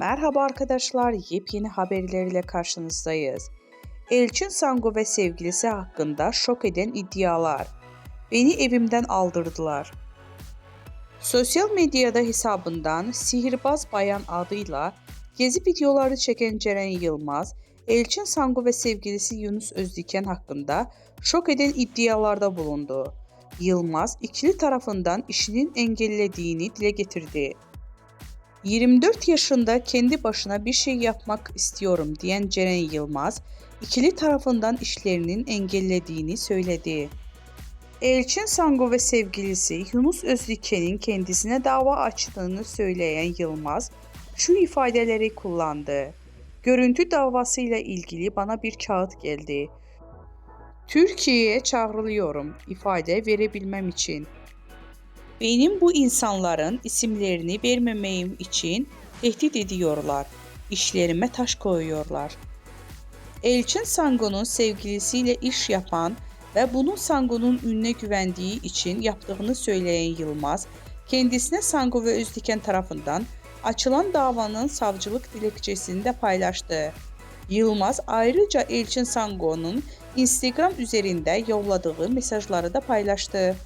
Merhaba arkadaşlar, yepyeni haberlerle karşınızdayız. Elçin Sango ve sevgilisi hakkında şok eden iddialar. Beni evimden aldırdılar. Sosyal medyada hesabından Sihirbaz Bayan adıyla gezi videoları çeken Ceren Yılmaz, Elçin Sango ve sevgilisi Yunus Özdiken hakkında şok eden iddialarda bulundu. Yılmaz, ikili tarafından işinin engellediğini dile getirdi. 24 yaşında kendi başına bir şey yapmak istiyorum diyen Ceren Yılmaz, ikili tarafından işlerinin engellediğini söyledi. Elçin Sango ve sevgilisi Yunus Özdiken'in kendisine dava açtığını söyleyen Yılmaz şu ifadeleri kullandı. Görüntü davasıyla ilgili bana bir kağıt geldi. Türkiye'ye çağrılıyorum ifade verebilmem için. Benim bu insanların isimlerini vermemeyim için tehdit ediyorlar. İşlerime taş koyuyorlar. Elçin Sango'nun sevgilisiyle iş yapan ve bunu Sango'nun ününe güvendiği için yaptığını söyleyen Yılmaz, kendisine Sango ve Özdiken tarafından açılan davanın savcılık dilekçesini de paylaştı. Yılmaz ayrıca Elçin Sango'nun Instagram üzerinde yolladığı mesajları da paylaştı.